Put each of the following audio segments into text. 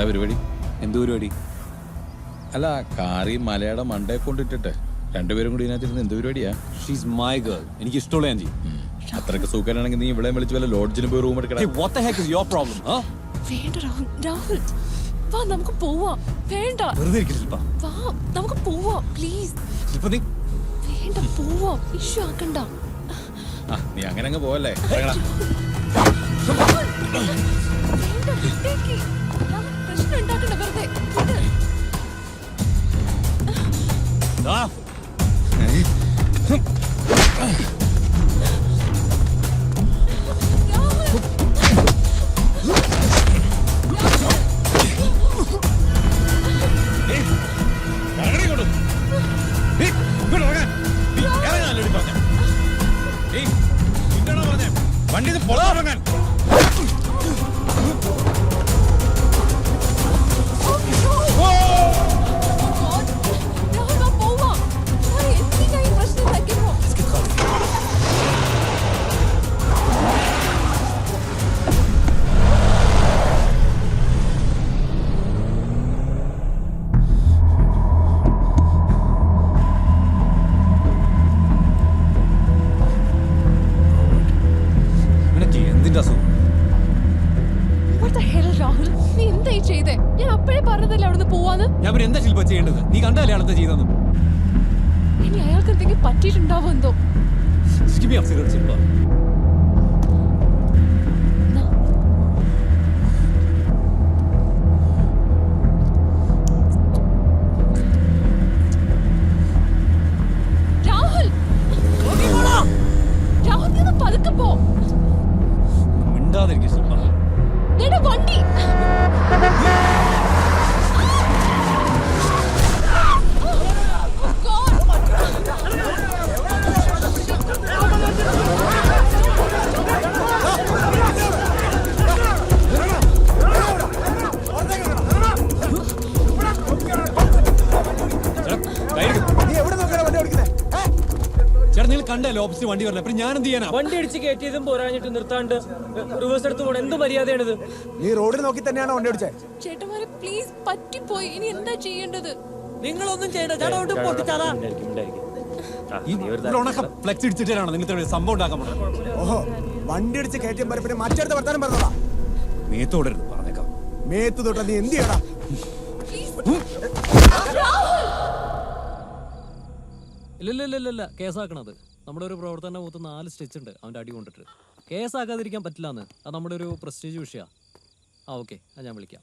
എന്താ പരിപാടി? എന്ത് പരിപാടി? അല്ല കാറി മലയുടെ മണ്ടയെ കൊണ്ടിട്ടിട്ട് രണ്ടുപേരും കൂടി ഇതിനകത്തിരുന്ന് എന്ത് പരിപാടിയാ? ഷീസ് മൈ ഗേൾ എനിക്ക് ഇഷ്ടമുള്ള ഞാൻ ചെയ്യും അത്രയ്ക്ക് സൂക്കനാണെങ്കിൽ നീ ഇവിടെ വിളിച്ച് വല്ല ലോഡ്ജിന് പോയി റൂം എടുക്കണം what the heck is your problem? Huh? വേണ്ട രാഹുൽ. രാഹുൽ വാ നമുക്ക് പോവാം. വേണ്ട. വെറുതെ ഇരിക്കില്ല വാ നമുക്ക് പോവാം പ്ലീസ് ശില്പ നീ വേണ്ട പോവാം. ഇഷ്യൂ ആക്കണ്ട. ആ നീ അങ്ങനെ അങ്ങ് പോവല്ലേ? ഇറങ്ങടാ. വേണ്ട പ്രശ്നം ഉണ്ടാക്കണ്ട വെറുതെ വിട്. പോവാന്ന്? ഞാൻ പിന്നെ എന്താ ശില്പ ചെയ്യേണ്ടത്? നീ കണ്ടല്ലേ അയാൾ എന്താ ഇനി അയാൾക്ക് എന്തെങ്കിലും പറ്റിയിട്ടുണ്ടാവോ എന്തോ? ശില്പ. ചേട്ടാ ഓഫീസിൽ ഓപ്പോസിറ്റ് വണ്ടി വരണം അപ്പൊ ഞാൻ എന്ത് ചെയ്യാനാ? വണ്ടി അടിച്ച് കയറ്റിയതും പോരാഞ്ഞിട്ട് നിർത്താണ്ട് റിവേഴ്സ് എടുത്ത് പോണ എന്ത് മര്യാദയാണിത്? നീ റോഡിൽ നോക്കി തന്നെയാണോ വണ്ടി അടിച്ചത് ചേട്ടന്മാരെ പ്ലീസ് പറ്റിപ്പോയി. ഇനി എന്താ ചെയ്യേണ്ടത്? നിങ്ങളൊന്നും ചെയ്യണ്ട. ചേട്ടാ പൊട്ടിച്ചാലാ ഈ ഉണക്കം ഫ്ലെക്സ് ഇടിച്ചിട്ടാണോ നിങ്ങൾ ഇത്ര സംഭവം ഉണ്ടാക്കാൻ പോകുന്നത് ഓഹോ വണ്ടി അടിച്ച് കയറ്റിയും പോരെ മറ്റടുത്ത് വർത്താനം പറഞ്ഞതാ? മേത്തോടരുത് പറഞ്ഞേക്കാം. മേത്ത് തൊട്ട നീ എന്ത് ചെയ്യടാ? ഇല്ല ഇല്ല ഇല്ല ഇല്ല ഇല്ല. കേസാക്കണത്. നമ്മുടെ ഒരു പ്രവർത്തന മുഖത്ത് നാല് സ്റ്റിച്ച് ഉണ്ട്. അവന്റെ അടി കൊണ്ടിട്ട്. കേസാക്കാതിരിക്കാൻ പറ്റില്ലാന്ന്. അത് നമ്മുടെ ഒരു പ്രസ്റ്റീജ് വിഷയമാണ് ആ ഓക്കെ അത് ഞാൻ വിളിക്കാം.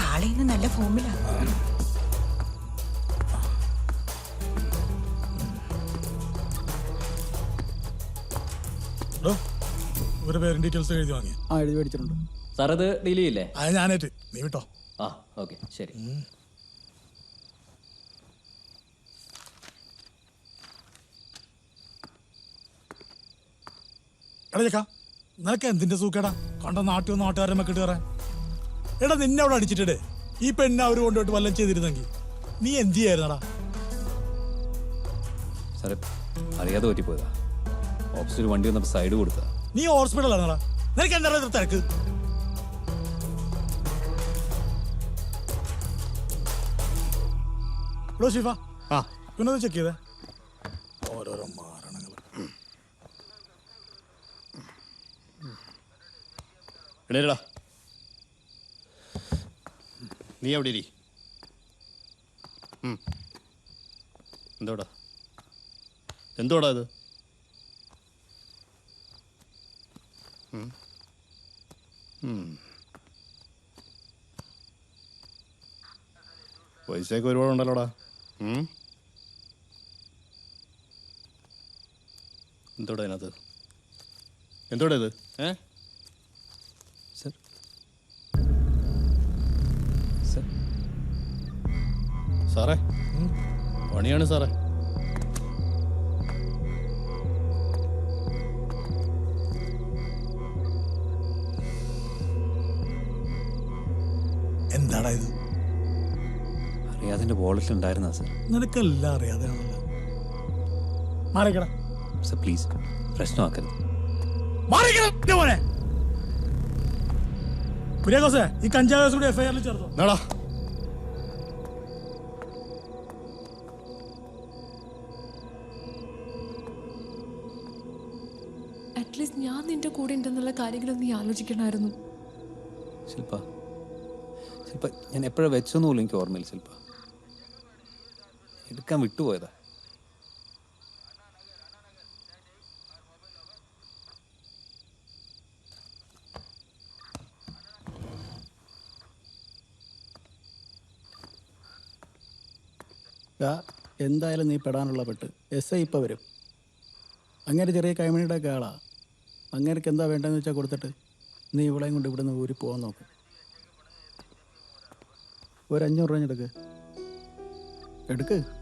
കാളയിന്ന് നല്ല ഫോമിലാ. ഒരു പേരും ഡീറ്റെയിൽസ് എഴുതി വാങ്ങി. ആ എഴുതി മേടിച്ചിട്ടുണ്ട്. സാർ അത് ഡീൽ ചെയ്യില്ലേ? അത് ഞാനേറ്റ്. നീ വിട്ടോ. ആ ഓക്കെ ശരി. എടാ ചേക്കാ നിനക്ക് എന്തിന്റെ സൂക്കേടാ? കണ്ട നാട്ടിൽ നാട്ടുകാരെ മെക്കിട്ട് കയറാൻ എടാ നിന്നെ അവിടെ അടിച്ചിട്ടേ ഈ പെണ്ണ അവർ കൊണ്ടുപോയിട്ട് വല്ലതും ചെയ്തിരുന്നെങ്കിൽ നീ എന്ത് ചെയ്യായിരുന്നടാ? സാറേ അറിയാതെ പറ്റിപ്പോയതാ. ഓപ്പോസിറ്റ് വണ്ടി വന്നപ്പോൾ സൈഡ് കൊടുത്താ നീ ഹോസ്പിറ്റലാണോടാ നിനക്ക് എന്താ ഇത്ര തിരക്ക്? ഹലോ ഷീഫ ആ. പിന്നെ ചെക്ക് ചെയ്തേ. ഓരോരോ മാരണങ്ങൾ എണീരടാ നീ എവിടെ ഇരി? എന്തോടാ? എന്തോടാ ഇത്? പൈസയൊക്കെ ഒരുപാട് ഉണ്ടല്ലോടാ. ഉം? എന്തോടാ അതിനകത്ത് എന്തോടാ ഇത്? ഏ? സർ. സാറേ? പണിയാണ് സാറേ. എന്താടാ ഇത് അറിയാതെ എന്റെ വാളറ്റിൽ ഉണ്ടായിരുന്നാ സർ. നിനക്കെല്ലാം അറിയാതെയാണല്ലോ. മാറിക്കടാ. സർ പ്ലീസ് പ്രശ്നമാക്കരുത്. മാറിക്കണം കുര്യാക്കോസേ ഈ കഞ്ചാവ് കേസ് കൂടി എഫ്ഐആറിൽ ചേർത്തോ? നാടാ അറ്റ്ലീസ്റ്റ് ഞാൻ നിന്റെ കൂടെ ഉണ്ടെന്നുള്ള കാര്യങ്ങളൊന്നും നീ ആലോചിക്കണമായിരുന്നു. ശില്പ ശില്പ ഞാൻ എപ്പോഴാണ് വെച്ചെന്ന് പോലും എനിക്ക് ഓർമ്മയില്ല ശില്പ. എടുക്കാൻ വിട്ടുപോയതാ. എന്തായാലും നീ പെടാനുള്ള പെട്ട്. എസ് ഐ ഇപ്പം വരും. അങ്ങനെ ചെറിയ കൈമണിയുടെ ഒക്കെ ആളാ. അങ്ങേർക്ക് എന്താ വേണ്ടതെന്ന് വെച്ചാൽ കൊടുത്തിട്ട് നീ ഇവളെയും കൊണ്ട് ഇവിടുന്ന് ഊരി പോകാൻ നോക്ക്. ഒരു അഞ്ഞൂറ് രൂപ എടുക്ക്. എടുക്ക്.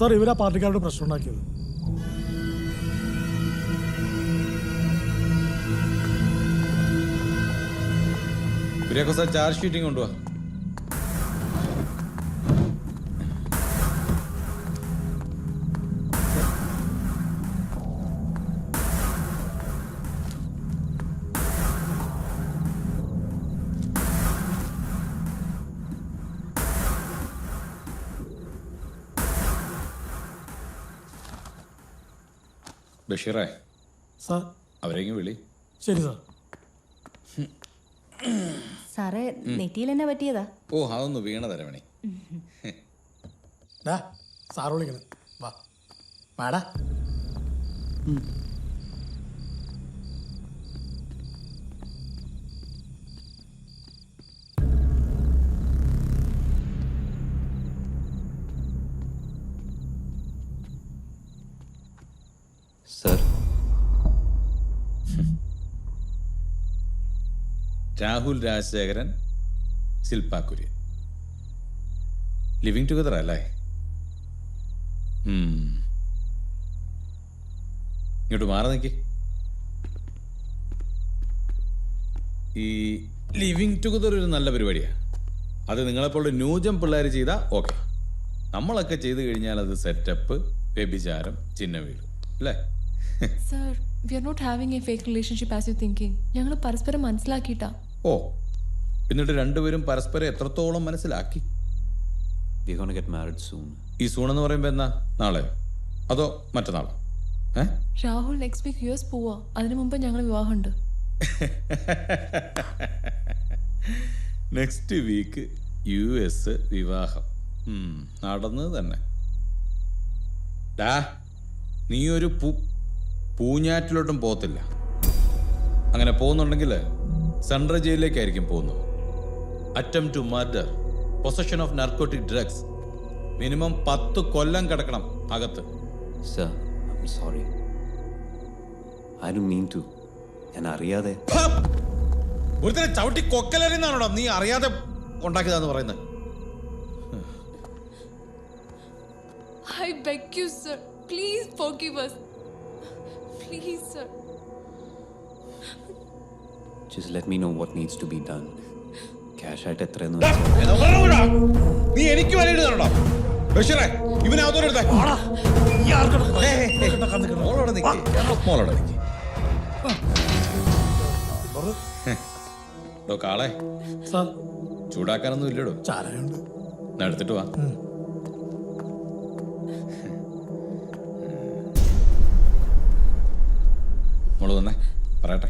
സാർ ഇവരാ പാർട്ടിക്കാരുടെ പ്രശ്നം ഉണ്ടാക്കിയത്. കുര്യാക്കോസ ചാർജ് ഷീറ്റിംഗ് കൊണ്ടുവാ. ബഷീറേ. സാർ. അവരെങ്കിലും വിളി. ശരി സാർ. സാറേ നെറ്റിയിൽ എന്നെ പറ്റിയതാ? ഓ അതൊന്ന് വീണ തരവണി വിളിക്കണം വാ. വാടാ. രാഹുൽ രാജശേഖരൻ ശില്പ കുര്യൻ. ലിവിങ് ടുഗദർ അല്ലേ? ഇങ്ങോട്ട് മാറി നിൽക്കി ഈ ലിവിങ് ടുഗദർ ഒരു നല്ല പരിപാടിയാണ് അത് നിങ്ങളെപ്പോലുള്ള ന്യൂജം പിള്ളേർ ചെയ്താൽ ഓക്കെ നമ്മളൊക്കെ ചെയ്തു കഴിഞ്ഞാൽ അത് സെറ്റപ്പ് വ്യഭിചാരം ചിഹ്ന വീട് അല്ലേ? Sir we are not having a fake relationship as you thinking ഞങ്ങൾ പരസ്പരം മനസ്സിലാക്കിയിട്ടാ. ഓ എന്നിട്ട് രണ്ടുപേരും പരസ്പരം എത്രത്തോളം മനസ്സിലാക്കി? We gonna get married soon ഈ സൂൺ എന്ന് പറയുമ്പോൾ എന്നാ? നാളെ? അതോ മറ്റന്നാളോ? Rahul next week U S പോവാ. അതിനു മുമ്പ് ഞങ്ങൾ വിവാഹമുണ്ട്. നെക്സ്റ്റ് വീക്ക് യു എസ് വിവാഹം. ഉം, നടന്നത് തന്നെ. ഡാ നീ ഒരു പൂ പൂഞ്ഞാറ്റിലോട്ടും പോത്തില്ല അങ്ങനെ പോകുന്നുണ്ടെങ്കിൽ സെൻട്രൽ ജയിലിലേക്കായിരിക്കും പോകുന്നത് attempt to murder possession of narcotic drugs minimum പത്ത് കൊല്ലം കിടക്കണം അകത്ത് sir I sorry I do mean to ഞാൻ അറിയാതെ ഒരുത്തനെ ചവിട്ടി കൊക്കലറിന്നാണോടാ നീ അറിയാതെ ഉണ്ടാക്കിയതാന്ന് പറയുന്നത് I beg you, sir. Please forgive us. Please, sir. Just let me know what needs to be done cash ആയിട്ട് എത്രയെന്ന് നീ എനിക്ക് വരയിടുന്നുണ്ടോ ബഷീറേ ഇവനകത്തോടെ മോളോടെ നിൽക്കേ മോളോടെ നിൽക്കേ ഡോ കാളെ. സാർ. ചൂടാക്കാനൊന്നും ഇല്ലടോ. ചാരനുണ്ട് എന്നാ എടുത്തിട്ട് വാ. മോൾ തന്നെ പറയട്ടെ.